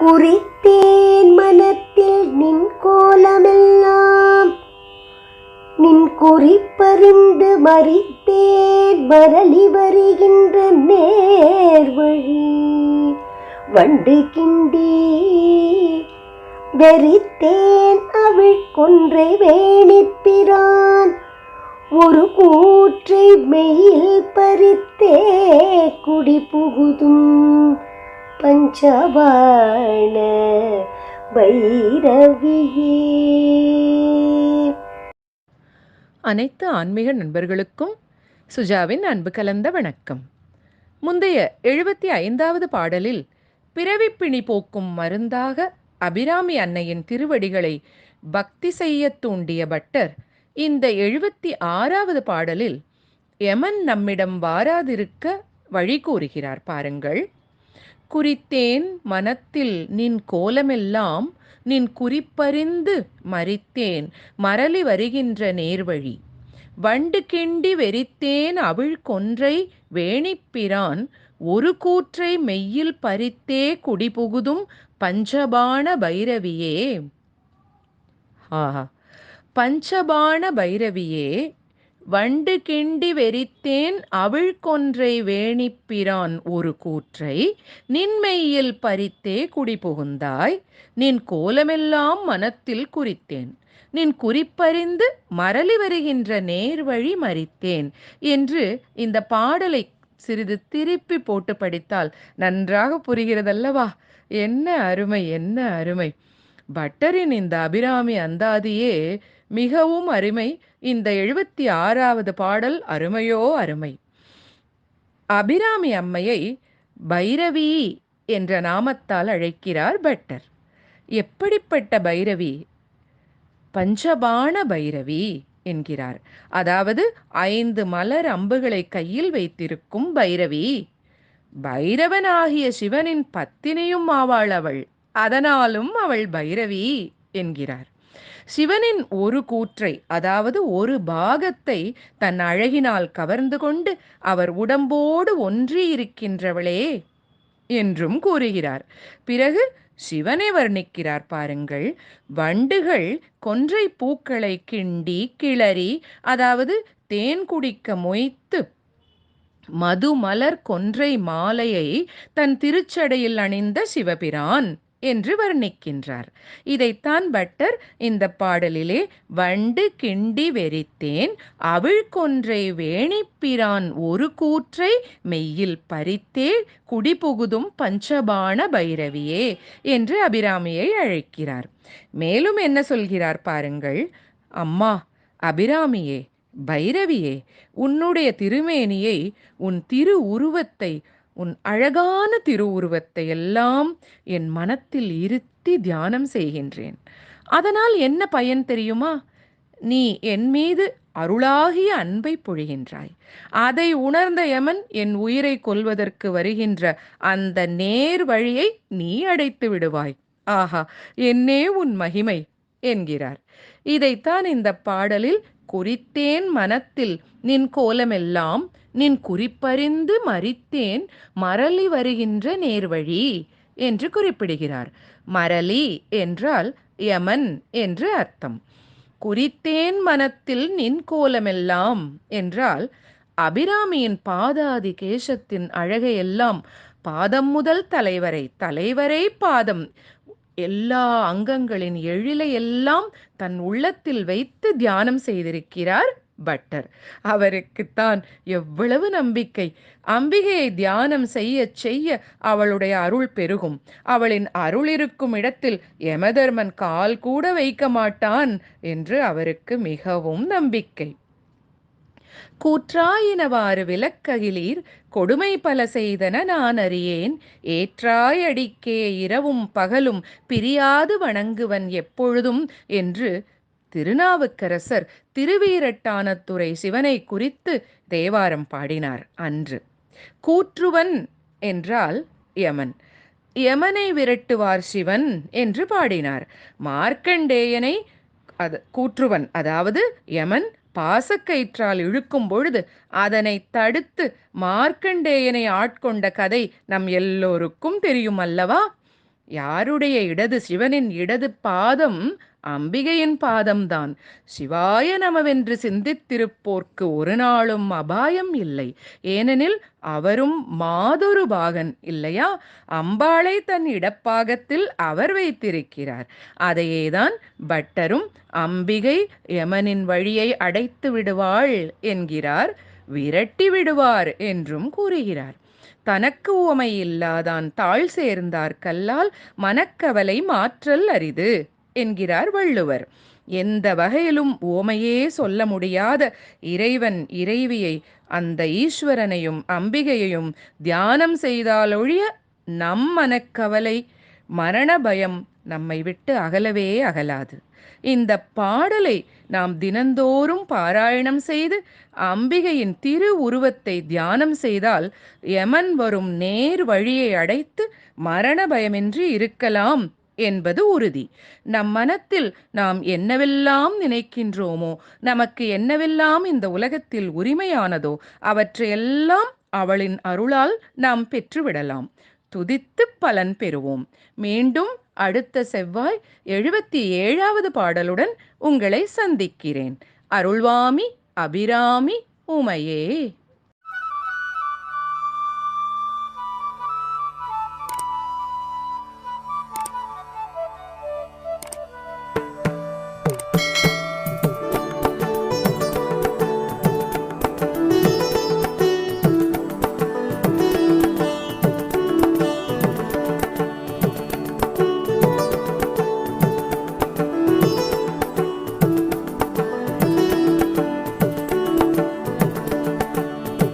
குறித்தேன் மனத்தில் நின் கோலமெல்லாம் நின் குறிப்பறிந்து மறித்தேன் மரளி வருகின்ற நேர்வழி வண்டு கிண்டி வெறித்தேன் அவள் கொன்றை வேணிப்பிரான். ஒரு கூற்றை மெயில் பறித்தே குடி புகுதும் பஞ்சவாண பைரவியே. அனைத்து ஆன்மீக நண்பர்களுக்கும் சுஜாவின் அன்பு கலந்த வணக்கம். முந்தைய எழுபத்தி ஐந்தாவது பாடலில் பிறவிப்பிணி போக்கும் மருந்தாக அபிராமி அன்னையின் திருவடிகளை பக்தி செய்ய தூண்டிய பட்டர் இந்த எழுபத்தி ஆறாவது பாடலில் யமன் நம்மிடம் வாராதிருக்க வழி கூறுகிறார் பாருங்கள். குறித்தேன் மனத்தில் நின் கோலமெல்லாம் நின் குறிப்பறிந்து மறித்தேன். மரளி வருகின்ற நேர்வழி. வண்டு கிண்டி வெறித்தேன் அவிழ் கொன்றை வேணிப்பிரான் ஒரு கூற்றை மெய்யில் பறித்தே குடிபுகுதும் பஞ்சபாண பைரவியே. ஆஹா. பஞ்சபாண பைரவியே வண்டு கிண்டி வெறித்தேன் அவிழ் கொன்றை வேணிப்பிரான் ஒரு கூற்றை. நின்மெய்யில் பறித்தே குடிபுகுந்தாய் நின் கோலமெல்லாம் மனத்தில் குறித்தேன். நின் குறிப்பறிந்து மரளி வருகின்ற நேர்வழி மறித்தேன். என்று இந்த பாடலை சிறிது திருப்பி போட்டு படித்தால் நன்றாக புரிகிறதல்லவா? என்ன அருமை என்ன அருமை. பட்டரின் இந்த அபிராமி அந்தாதியே மிகவும் அருமை. இந்த எழுபத்தி ஆறாவது பாடல் அருமையோ அருமை. அபிராமி அம்மையை பைரவி என்ற நாமத்தால் அழைக்கிறார் பட்டர். எப்படிப்பட்ட பைரவி? பஞ்சபான பைரவி என்கிறார். அதாவது ஐந்து மலர் அம்புகளை கையில் வைத்திருக்கும் பைரவி. பைரவனாகிய சிவனின் பத்தினியும் ஆவாள் அவள். அதனாலும் அவள் பைரவி என்கிறார். சிவனின் ஒரு கூற்றை அதாவது ஒரு பாகத்தை தன் அழகினால் கவர்ந்து கொண்டு அவர் உடம்போடு ஒன்றி இருக்கின்றவளே என்றும் கூறுகிறார். பிறகு சிவனை வர்ணிக்கிறார் பாருங்கள். வண்டுகள் கொன்றை பூக்களை கிண்டி கிளறி அதாவது தேன் குடிக்க மொய்த்து மதுமலர் கொன்றை மாலையை தன் திருச்சடையில் அணிந்த சிவபிரான். என்று வர்ணிக்கின்றார். இதைத்தான் பட்டர் இந்த பாடலிலே வண்டு கிண்டி வெறித்தேன் அவிழ்கொன்றை வேணிப்பிரான் ஒரு கூற்றை மெய்யில் பறித்தே குடிபுகுதும் பஞ்சபான பைரவியே என்று அபிராமியை அழைக்கிறார். மேலும் என்ன சொல்கிறார் பாருங்கள். அம்மா அபிராமியே பைரவியே உன்னுடைய திருமேனியை உன் திரு உருவத்தை உன் அழகான திருவுருவத்தை எல்லாம் என் மனத்தில் இருத்தி தியானம் செய்கின்றேன். அதனால் என்ன பயன் தெரியுமா? நீ என் மீது அருளாகிய அன்பை பொழிகின்றாய். அதை உணர்ந்த யமன் என் உயிரை கொல்வதற்கு வருகின்ற அந்த நேர் வழியை நீ அடைத்து விடுவாய். ஆஹா என்னே உன் மகிமை! என்கிறார். இதைத்தான் இந்த பாடலில் குறித்தேன் மனத்தில். நின் கோலமெல்லாம் நின் குறிப்பறிந்து மறித்தேன் மரளி வருகின்ற நேர்வழி என்று குறிப்பிடுகிறார். மரளி என்றால் யமன் என்று அர்த்தம். குறித்தேன் மனத்தில் நின் கோலமெல்லாம் என்றால் அபிராமியின் பாதாதி கேசத்தின் அழகையெல்லாம் பாதம் முதல் தலைவரை தலைவரை பாதம் எல்லா அங்கங்களின் எழிலை எல்லாம் தன் உள்ளத்தில் வைத்து தியானம் செய்திருக்கிறார் பட்டர். அவருக்குத்தான் எவ்வளவு நம்பிக்கை. அம்பிகையை தியானம் செய்ய செய்ய அவளுடைய அருள் பெருகும். அவளின் அருள் இருக்கும் இடத்தில் யமதர்மன் கால் கூட வைக்க மாட்டான் என்று அவருக்கு மிகவும் நம்பிக்கை. கூற்றாயினவாறு விலக்ககிலீர் கொடுமை பல செய்தன நான் அறியேன். ஏற்றாயடிக்கே இரவும் பகலும் பிரியாது வணங்குவன் எப்பொழுதும் என்று திருநாவுக்கரசர் திருவீரட்டானத்துறை சிவனை குறித்து தேவாரம் பாடினார் அன்று. கூற்றுவன் என்றால் யமன். யமனை விரட்டுவார் சிவன் என்று பாடினார். மார்க்கண்டேயனை அது கூற்றுவன் அதாவது யமன் பாசக்கயிற்றால் இழுக்கும் பொழுது அதனை தடுத்து மார்க்கண்டேயனை ஆட்கொண்ட கதை நம் எல்லோருக்கும் தெரியும் அல்லவா? யாருடைய இடது சிவனின் இடது பாதம் அம்பிகையின் பாதம்தான். சிவாய நமவென்று சிந்தித்திருப்போர்க்கு ஒரு நாளும் அபாயம் இல்லை. ஏனெனில் அவரும் மாதொரு பாகன் இல்லையா? அம்பாளை தன் இடப்பாகத்தில் அவர் வைத்திருக்கிறார். அதையேதான் பட்டரும் அம்பிகை யமனின் வழியை அடைத்து விடுவாள் என்கிறார் விரட்டி விடுவார் என்றும் கூறுகிறார். தனக்கு உவமை இல்லாதான் தாழ் சேர்ந்தார் கல்லால் மனக்கவலை மாற்றல் அரிது. என்கிறார் வள்ளுவர். எந்த வகையிலும் உவமையே சொல்ல முடியாத இறைவன் இறைவியை அந்த ஈஸ்வரனையும் அம்பிகையையும் தியானம் செய்தாலொழிய நம் மனக்கவலை மரண பயம் நம்மை விட்டு அகலவே அகலாது. இந்த பாடலை நாம் தினந்தோறும் பாராயணம் செய்து அம்பிகையின் திரு உருவத்தை தியானம் செய்தால் யமன் வரும் நேர் வழியை அடைத்து மரண பயமின்றி இருக்கலாம். என்பது உறுதி. நம் மனத்தில் நாம் என்னவெல்லாம் நினைக்கின்றோமோ நமக்கு என்னவெல்லாம் இந்த உலகத்தில் உரிமையானதோ அவற்றையெல்லாம் அவளின் அருளால் நாம் பெற்றுவிடலாம். துதித்து பலன் பெறுவோம். மீண்டும் அடுத்த செவ்வாய் எழுபத்தி ஏழாவது பாடலுடன் உங்களை சந்திக்கிறேன். அருள்வாமி அபிராமி உமையே.